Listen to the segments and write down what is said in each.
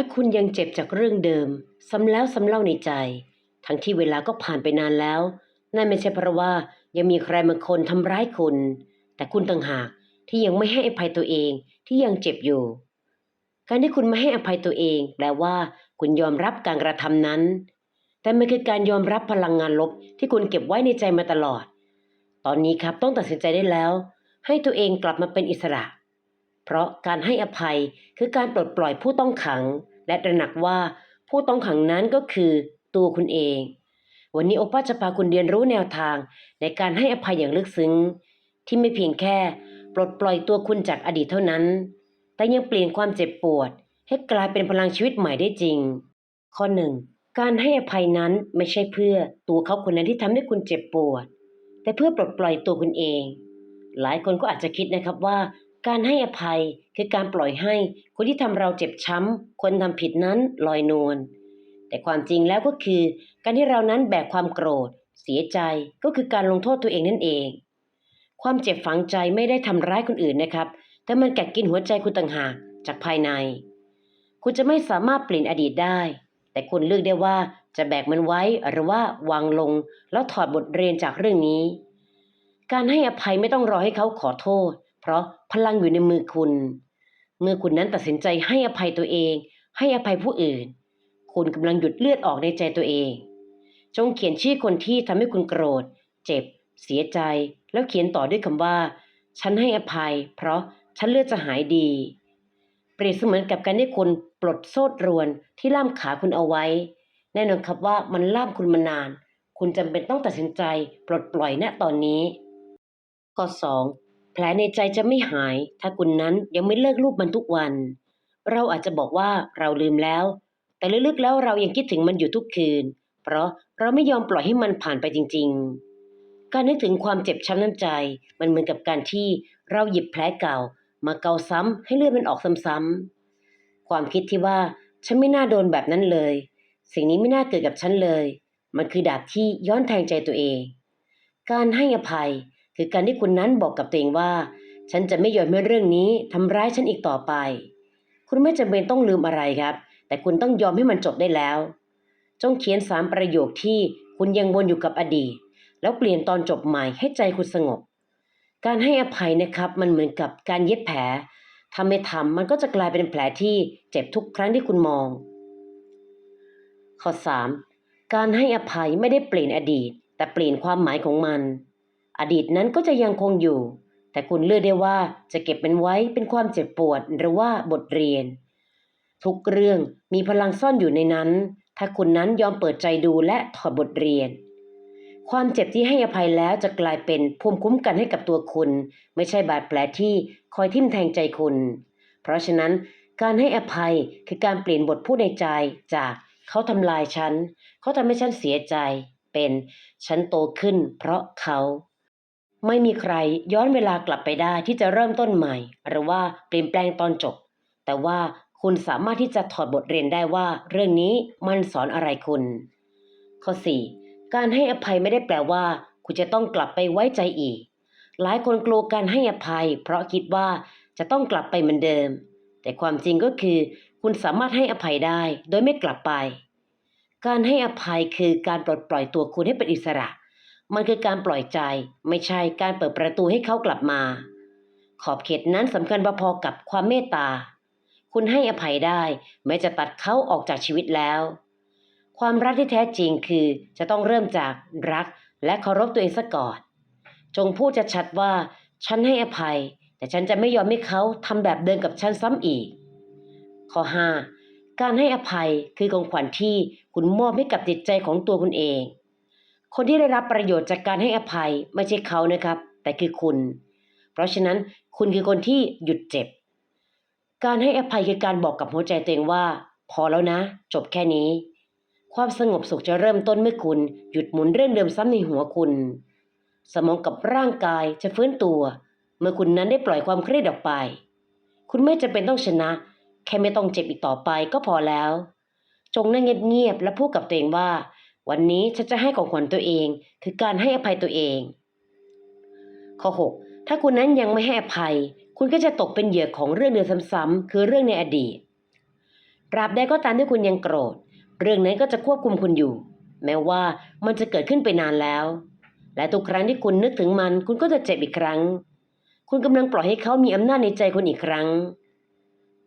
ถ้าคุณยังเจ็บจากเรื่องเดิม ซ้ำแล้วซ้ำเล่าในใจ ทั้งที่เวลาก็ผ่านไปนานแล้ว นั่นไม่ใช่เพราะว่ายังมีใครบางคนทำร้ายคุณ แต่คุณต่างหากที่ยังไม่ให้อภัยตัวเองที่ยังเจ็บอยู่ การที่คุณไม่ให้อภัยตัวเอง แปลว่า คุณยอมรับการกระทำนั้น แต่มันคือการยอมรับพลังงานลบที่คุณเก็บไว้ในใจมาตลอด ตอนนี้ครับต้องตัดสินใจได้แล้ว ให้ตัวเองกลับมาเป็นอิสระ เพราะการให้อภัยคือการปลดปล่อยผู้ต้องขัง และตระหนักว่าผู้ต้องขังนั้นก็คือตัวคุณเอง วันนี้โอป้าจะพาคุณเรียนรู้แนวทาง ในการให้อภัยอย่างลึกซึ้ง ที่ไม่เพียงแค่ ปลดปล่อยตัวคุณจากอดีตเท่านั้น แต่ยังเปลี่ยนความเจ็บปวด ให้กลายเป็นพลังชีวิตใหม่ได้จริง ข้อหนึ่งการให้อภัยนั้นไม่ใช่เพื่อตัวเขาคนนั้นที่ทำให้คุณเจ็บปวด แต่เพื่อปลดปล่อยตัวคุณเอง หลายคนก็อาจจะคิดนะครับว่า การให้อภัยคือการปล่อยให้คนที่ทำเราเจ็บช้ำ คนทำผิดนั้นลอยนวล แต่ความจริงแล้วก็คือ การที่เรานั้นแบกความโกรธ เสียใจก็คือการลงโทษตัวเองนั่นเอง ความเจ็บฝังใจไม่ได้ทำร้ายคนอื่นนะครับ แต่มันกัดกินหัวใจคุณต่างหากจากภายใน คุณจะไม่สามารถเปลี่ยนอดีตได้ แต่คุณเลือกได้ว่าจะแบกมันไว้หรือว่าวางลง แล้วถอดบทเรียนจากเรื่องนี้ การให้อภัยไม่ต้องรอให้เขาขอโทษ ราะพลังอยู่ในมือคุณ เมื่อคุณนั้นตัดสินใจให้อภัยตัวเอง ให้อภัยผู้อื่น คุณกำลังหยุดเลือดออกในใจตัวเอง จงเขียนชื่อคนที่ทำให้คุณโกรธ เจ็บ เสียใจ แล้วเขียนต่อด้วยคำว่า ฉันให้อภัย เพราะฉันเลือดจะหายดี เปรียบเสมือนกับการที่คุณปลดโซ่ตรวนที่ล่ามขาคุณเอาไว้ แน่นอนครับว่ามันล่ามคุณมานาน คุณจำเป็นต้องตัดสินใจปลดปล่อยณตอนนี้ข้อสอง แผลในใจจะไม่หาย ถ้าคุณนั้นยังไม่เลิกรูปมันทุกวัน เราอาจจะบอกว่าเราลืมแล้ว แต่ลึกๆแล้วเรายังคิดถึงมันอยู่ทุกคืน เพราะเราไม่ยอมปล่อยให้มันผ่านไปจริง ๆ การนึกถึงความเจ็บช้ำน้ำใจ มันเหมือนกับการที่เราหยิบแผลเก่า มาเกาซ้ำให้เลือดมันออกซ้ำๆความคิดที่ว่าฉันไม่น่าโดนแบบนั้นเลย สิ่งนี้ไม่น่าเกิดกับฉันเลย มันคือดาบที่ย้อนแทงใจตัวเอง การให้อภัย คือการที่คุณนั้นบอกกับตัวเองว่า ฉันจะไม่ยอมให้เรื่องนี้ทำร้ายฉันอีกต่อไป คุณไม่จำเป็นต้องลืมอะไรครับ แต่คุณต้องยอมให้มันจบได้แล้ว จงเขียนสามประโยคที่คุณยังวนอยู่กับอดีต แล้วเปลี่ยนตอนจบใหม่ให้ใจคุณสงบ การให้อภัยนะครับมันเหมือนกับการเย็บแผลทำไม่ทำมันก็จะกลายเป็นแผลที่เจ็บทุกครั้งที่คุณมอง ข้อ 3. การให้อภัยไม่ได้เปลี่ยนอดีต แต่เปลี่ยนความหมายของมัน อดีตนั้นก็จะยังคงอยู่ แต่คุณเลือกได้ว่าจะเก็บมันไว้เป็นความเจ็บปวดหรือว่าบทเรียน ทุกเรื่องมีพลังซ่อนอยู่ในนั้น ถ้าคุณนั้นยอมเปิดใจดูและถอดบทเรียน ความเจ็บที่ให้อภัยแล้วจะกลายเป็นภูมิคุ้มกันให้กับตัวคุณ ไม่ใช่บาดแผลที่คอยทิ่มแทงใจคุณ เพราะฉะนั้นการให้อภัยคือการเปลี่ยนบทพูดในใจจากเขาทำลายฉัน เขาทำให้ฉันเสียใจ เป็นฉันโตขึ้นเพราะเขา ไม่มีใครย้อนเวลากลับไปได้ที่จะเริ่มต้นใหม่ หรือว่าเปลี่ยนแปลงตอนจบ แต่ว่าคุณสามารถที่จะถอดบทเรียนได้ว่า เรื่องนี้มันสอนอะไรคุณ ข้อ 4. การให้อภัยไม่ได้แปลว่า คุณจะต้องกลับไปไว้ใจอีก หลายคนกลัวการให้อภัย เพราะคิดว่าจะต้องกลับไปเหมือนเดิม แต่ความจริงก็คือ คุณสามารถให้อภัยได้ โดยไม่กลับไป การให้อภัยคือการปลดปล่อยตัวคุณให้เป็นอิสระ มันคือการปล่อยใจ ไม่ใช่การเปิดประตูให้เขากลับมา ขอบเขตนั้นสำคัญพอๆกับความเมตตา คุณให้อภัยได้ แม้จะตัดเขาออกจากชีวิตแล้ว ความรักที่แท้จริงคือจะต้องเริ่มจากรักและเคารพตัวเองซะก่อน จงพูดชัดว่า ฉันให้อภัย แต่ฉันจะไม่ยอมให้เขาทำแบบเดิมกับฉันซ้ำอีก ข้อ 5. การให้อภัยคือของขวัญที่คุณมอบให้กับจิตใจของตัวคุณเอง คนที่ได้รับประโยชน์จากการให้อภัยไม่ใช่เขานะครับ แต่คือคุณ เพราะฉะนั้นคุณคือคนที่หยุดเจ็บ การให้อภัยคือการบอกกับหัวใจตัวเองว่า พอแล้วนะ จบแค่นี้ ความสงบสุขจะเริ่มต้นเมื่อคุณ หยุดหมุนเรื่องเดิมซ้ำในหัวคุณ สมองกับร่างกายจะฟื้นตัว เมื่อคุณนั้นได้ปล่อยความเครียดออกไป คุณไม่จำเป็นต้องชนะ แค่ไม่ต้องเจ็บอีกต่อไปก็พอแล้ว จงนั่งเงียบๆและพูดกับตัวเองว่า วันนี้ฉันจะให้ของขวัญตัวเอง คือการให้อภัยตัวเอง ข้อ 6 ถ้าคุณนั้นยังไม่ให้อภัย คุณก็จะตกเป็นเหยื่อของเรื่องเดิมซ้ำๆคือเรื่องในอดีตตราบใดก็ตามที่คุณยังโกรธ เรื่องนั้นก็จะควบคุมคุณอยู่ แม้ว่ามันจะเกิดขึ้นไปนานแล้ว และทุกครั้งที่คุณนึกถึงมัน คุณก็จะเจ็บอีกครั้ง คุณกำลังปล่อยให้เขามีอำนาจในใจคุณอีกครั้ง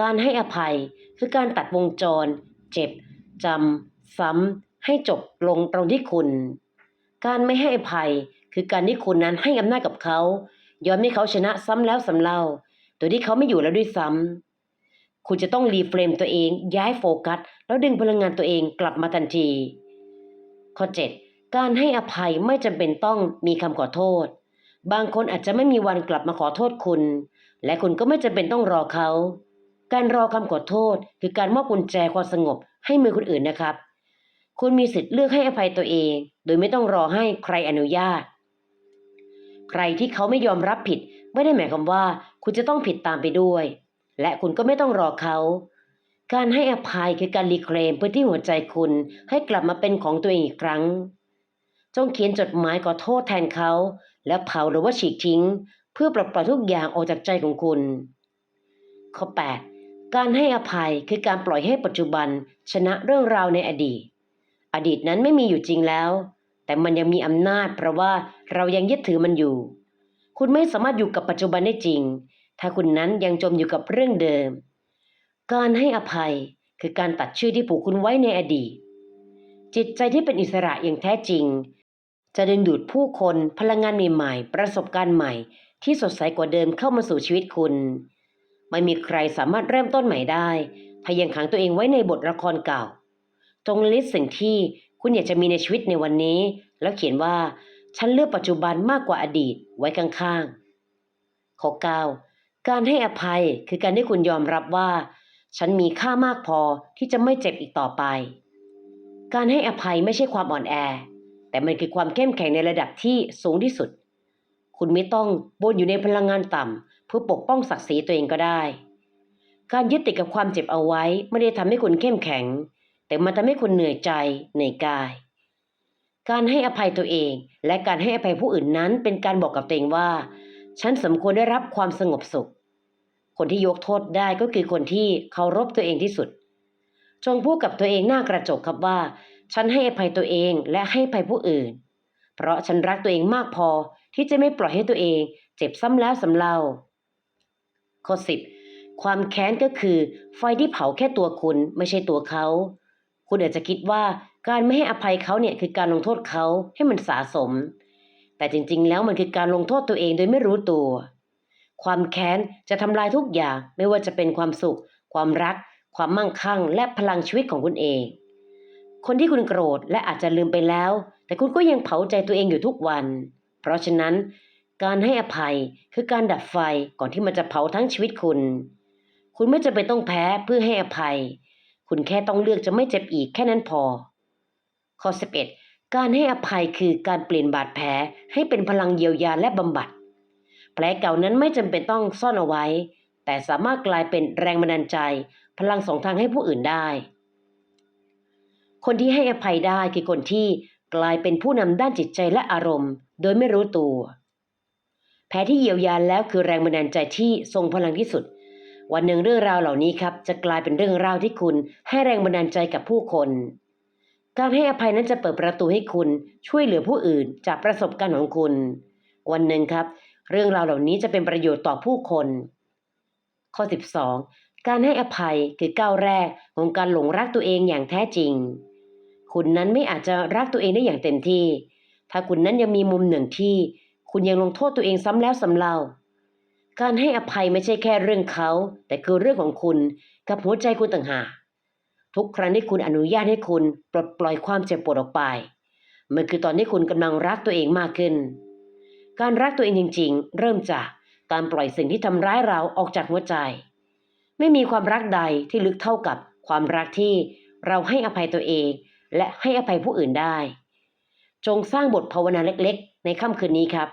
การให้อภัยคือการตัดวงจร เจ็บจำซ้ำ ให้จบลงตรงที่คุณ การไม่ให้อภัยคือการที่คุณนั้นให้อำนาจกับเขา ยอมให้เขาชนะซ้ำแล้วซ้ำเล่า โดยที่เขาไม่อยู่แล้วด้วยซ้ำคุณจะต้องรีเฟรมตัวเอง ย้ายโฟกัส แล้วดึงพลังงานตัวเองกลับมาทันที ข้อ 7 การให้อภัยไม่จำเป็นต้องมีคำขอโทษ บางคนอาจจะไม่มีวันกลับมาขอโทษคุณ และคุณก็ไม่จำเป็นต้องรอเขา การรอคำขอโทษ คือการมอบกุญแจความสงบให้มือคนอื่นนะครับ คุณมีสิทธิ์เลือกให้อภัยตัวเอง โดยไม่ต้องรอให้ใครอนุญาต ใครที่เขาไม่ยอมรับผิด ไม่ได้หมายความว่า คุณจะต้องผิดตามไปด้วย และคุณก็ไม่ต้องรอเขา การให้อภัยคือการรีเคลมพื้นที่หัวใจคุณให้กลับมาเป็นของตัวเองอีกครั้ง จงเขียนจดหมายขอโทษแทนเขา แล้วเผาหรือว่าฉีกทิ้ง เพื่อปลดปล่อยทุกอย่างออกจากใจของคุณ ข้อ 8การให้อภัยคือการปล่อยให้ปัจจุบันชนะเรื่องราวในอดีต อดีตนั้นไม่มีอยู่จริงแล้ว แต่มันยังมีอำนาจ เพราะว่าเรายังยึดถือมันอยู่ คุณไม่สามารถอยู่กับปัจจุบันได้จริง ถ้าคุณนั้นยังจมอยู่กับเรื่องเดิม การให้อภัยคือการตัดชื่อที่ผูกคุณไว้ในอดีต จิตใจที่เป็นอิสระอย่างแท้จริง จะดึงดูดผู้คนพลังงานใหม่ๆประสบการณ์ใหม่ ที่สดใสกว่าเดิมเข้ามาสู่ชีวิตคุณ ไม่มีใครสามารถเริ่มต้นใหม่ได้ถ้ายังขังตัวเองไว้ในบทละครเก่า จงลิสต์สิ่งที่คุณอยากจะมีในชีวิตในวันนี้ แล้วเขียนว่า ฉันเลือกปัจจุบันมากกว่าอดีตไว้ข้างๆข้อ9การให้อภัยคือการที่คุณยอมรับว่า ฉันมีค่ามากพอที่จะไม่เจ็บอีกต่อไป การให้อภัยไม่ใช่ความอ่อนแอ แต่มันคือความเข้มแข็งในระดับที่สูงที่สุด คุณไม่ต้องบนอยู่ในพลังงานต่ำเพื่อปกป้องศักดิ์ศรีตัวเองก็ได้ การยึดติดกับความเจ็บเอาไว้ไม่ได้ทำให้คุณเข้มแข็ง แต่มันทำให้คุณเหนื่อยใจเหนื่อยกาย การให้อภัยตัวเองและการให้อภัยผู้อื่นนั้นเป็นการบอกกับตัวเองว่า ฉันสมควรได้รับความสงบสุข คนที่ยกโทษได้ก็คือคนที่เคารพตัวเองที่สุด จงพูดกับตัวเองหน้ากระจกครับว่า ฉันให้อภัยตัวเองและให้อภัยผู้อื่น เพราะฉันรักตัวเองมากพอที่จะไม่ปล่อยให้ตัวเองเจ็บซ้ำแล้วซ้ำเล่าข้อสิบความแค้นก็คือไฟที่เผาแค่ตัวคุณไม่ใช่ตัวเขา คุณอาจจะคิดว่าการไม่ให้อภัยเขาเนี่ยคือการลงโทษเขาให้มันสะสม แต่จริงๆ แล้วมันคือการลงโทษตัวเองโดยไม่รู้ตัว ความแค้นจะทำลายทุกอย่างไม่ว่าจะเป็นความสุข ความรัก ความมั่งคั่ง และพลังชีวิตของคุณเอง คนที่คุณโกรธและอาจจะลืมไปแล้ว แต่คุณก็ยังเผาใจตัวเองอยู่ทุกวัน เพราะฉะนั้น การให้อภัยคือการดับไฟก่อนที่มันจะเผาทั้งชีวิตคุณ คุณไม่จำเป็นต้องแพ้เพื่อให้อภัย คุณแค่ต้องเลือกจะไม่เจ็บอีกแค่นั้นพอ ข้อ 11 การให้อภัยคือการเปลี่ยนบาดแผลให้เป็นพลังเยียวยาและบำบัด แผลเก่านั้นไม่จำเป็นต้องซ่อนเอาไว้ แต่สามารถกลายเป็นแรงบันดาลใจ พลังสองทางให้ผู้อื่นได้ คนที่ให้อภัยได้คือคนที่กลายเป็นผู้นำด้านจิตใจและอารมณ์ โดยไม่รู้ตัว แผลที่เยียวยาแล้วคือแรงบันดาลใจที่ทรงพลังที่สุด วันหนึ่งเรื่องราวเหล่านี้ครับจะกลายเป็นเรื่องราวที่คุณให้แรงบันดาลใจกับผู้คน การให้อภัยนั้นจะเปิดประตูให้คุณช่วยเหลือผู้อื่นจากประสบการณ์ของคุณ วันหนึ่งครับ เรื่องราวเหล่านี้จะเป็นประโยชน์ต่อผู้คน ข้อ 12 การให้อภัยคือก้าวแรกของการหลงรักตัวเองอย่างแท้จริง คุณนั้นไม่อาจจะรักตัวเองได้อย่างเต็มที่ ถ้าคุณนั้นยังมีมุมหนึ่งที่ คุณยังลงโทษตัวเองซ้ำแล้วซ้ำเล่า การให้อภัยไม่ใช่แค่เรื่องเขา แต่คือเรื่องของคุณกับหัวใจคุณต่างหากทุกครั้งที่คุณอนุญาตให้คุณปลดปล่อยความเจ็บปวดออกไปมันคือตอนที่คุณกำลังรักตัวเองมากขึ้น การรักตัวเองจริง ๆ เริ่มจากการปล่อยสิ่งที่ทำร้ายเราออกจากหัวใจ ไม่มีความรักใดที่ลึกเท่ากับความรักที่เราให้อภัยตัวเอง และให้อภัยผู้อื่นได้ จงสร้างบทภาวนาเล็กๆ ในค่ำคืนนี้ครับ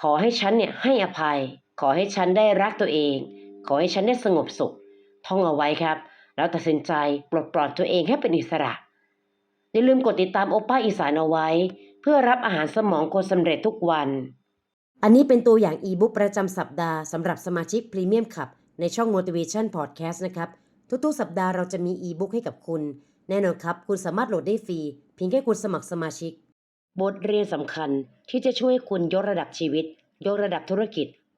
ขอให้ฉันเนี่ยให้อภัย ขอให้ฉันได้รักตัวเอง ขอให้ฉันได้สงบสุข ท่องเอาไว้ครับ แล้วตัดสินใจปลดปล่อยตัวเองให้เป็นอิสระ อย่าลืมกดติดตามโอป้าอีสานเอาไว้ เพื่อรับอาหารสมองคนสำเร็จทุกวัน อันนี้เป็นตัวอย่างอีบุ๊กประจำสัปดาห์สำหรับสมาชิกพรีเมียมขับ ในช่อง Motivation Podcast นะครับ ทุกๆ สัปดาห์เราจะมีอีบุ๊กให้กับคุณ แน่นอนครับ คุณสามารถโหลดได้ฟรี เพียงแค่คุณสมัครสมาชิก บทเรียนสำคัญที่จะช่วยให้คุณยกระดับชีวิต ยกระดับธุรกิจ